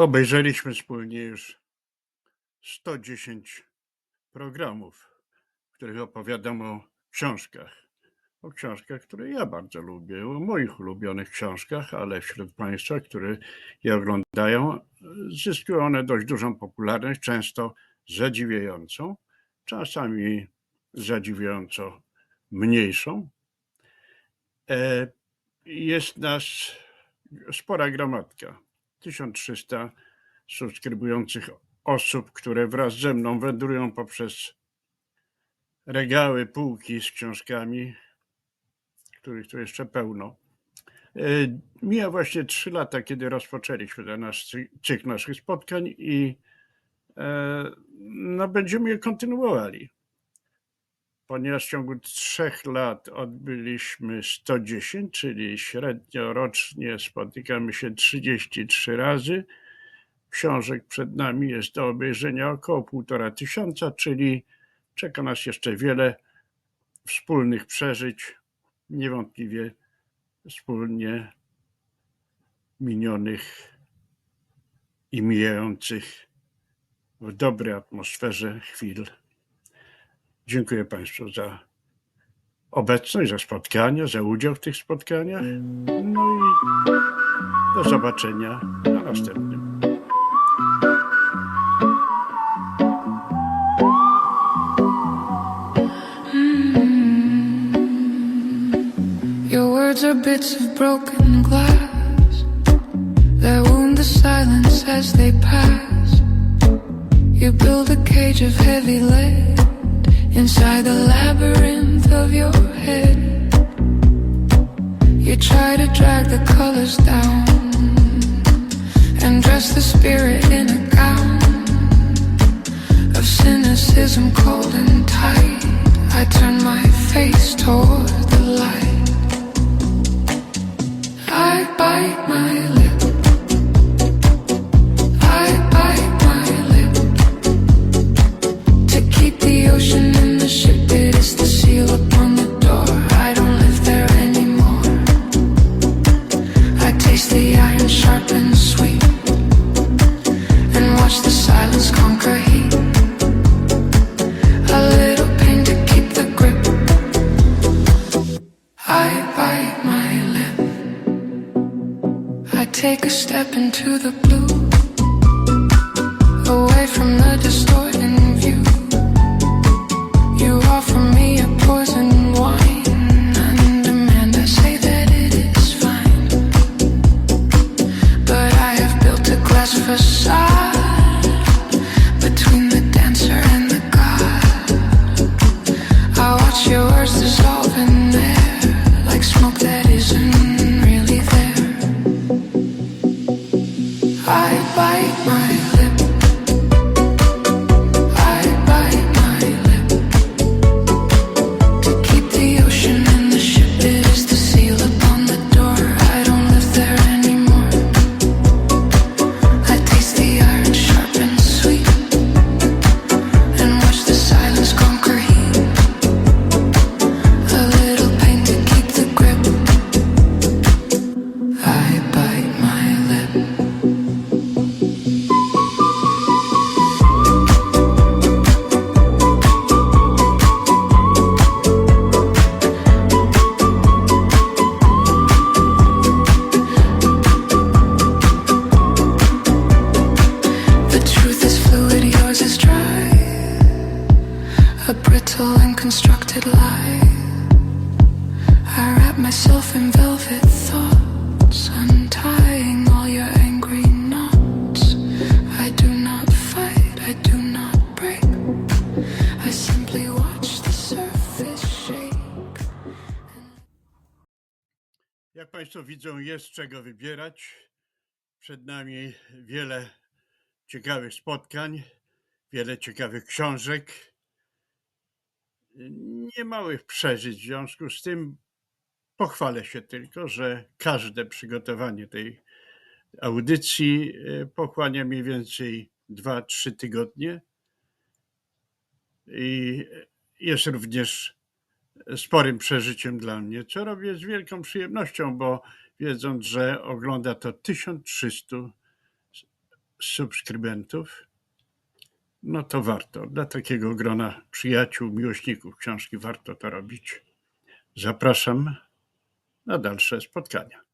Obejrzeliśmy wspólnie już 110 programów, w których opowiadam o książkach. O książkach, które ja bardzo lubię, o moich ulubionych książkach, ale wśród Państwa, które je oglądają, zyskują one dość dużą popularność, często zadziwiającą, czasami zadziwiająco mniejszą. E, Jest nas spora gromadka 1300 subskrybujących osób, które wraz ze mną wędrują poprzez regały, półki z książkami, których tu jeszcze pełno. E, Mija właśnie trzy lata, kiedy rozpoczęliśmy ten nasz cy- cykl naszych spotkań i e, no, będziemy je kontynuowali. Ponieważ w ciągu trzech lat odbyliśmy 110, czyli średnio rocznie spotykamy się 33 razy. Książek przed nami jest do obejrzenia około półtora tysiąca, czyli czeka nas jeszcze wiele wspólnych przeżyć, niewątpliwie wspólnie minionych i mijających w dobrej atmosferze chwil. Dziękuję Państwu za obecność, za spotkania, za udział w tych spotkaniach. No i do zobaczenia na następnym. Words are bits of broken glass that wound the silence as they pass. You build a cage of heavy lead inside the labyrinth of your head. You try to drag the colors down and dress the spirit in a gown of cynicism cold and tight. I turn my face toward the light. I bite my take a step into the blue, away from the distorting view. You offer me a poison wine say that it is fine. But I have built a glass facade between Jak Państwo widzą, jest czego wybierać. Przed nami wiele ciekawych spotkań, wiele ciekawych książek, niemałych przeżyć. W związku z tym pochwalę się tylko, że każde przygotowanie tej audycji e, pochłania mniej więcej 2-3 tygodnie i jest również sporym przeżyciem dla mnie, co robię z wielką przyjemnością, bo wiedząc, że ogląda to 1300 subskrybentów, no to warto. Dla takiego grona przyjaciół, miłośników książki warto to robić. Zapraszam na dalsze spotkania.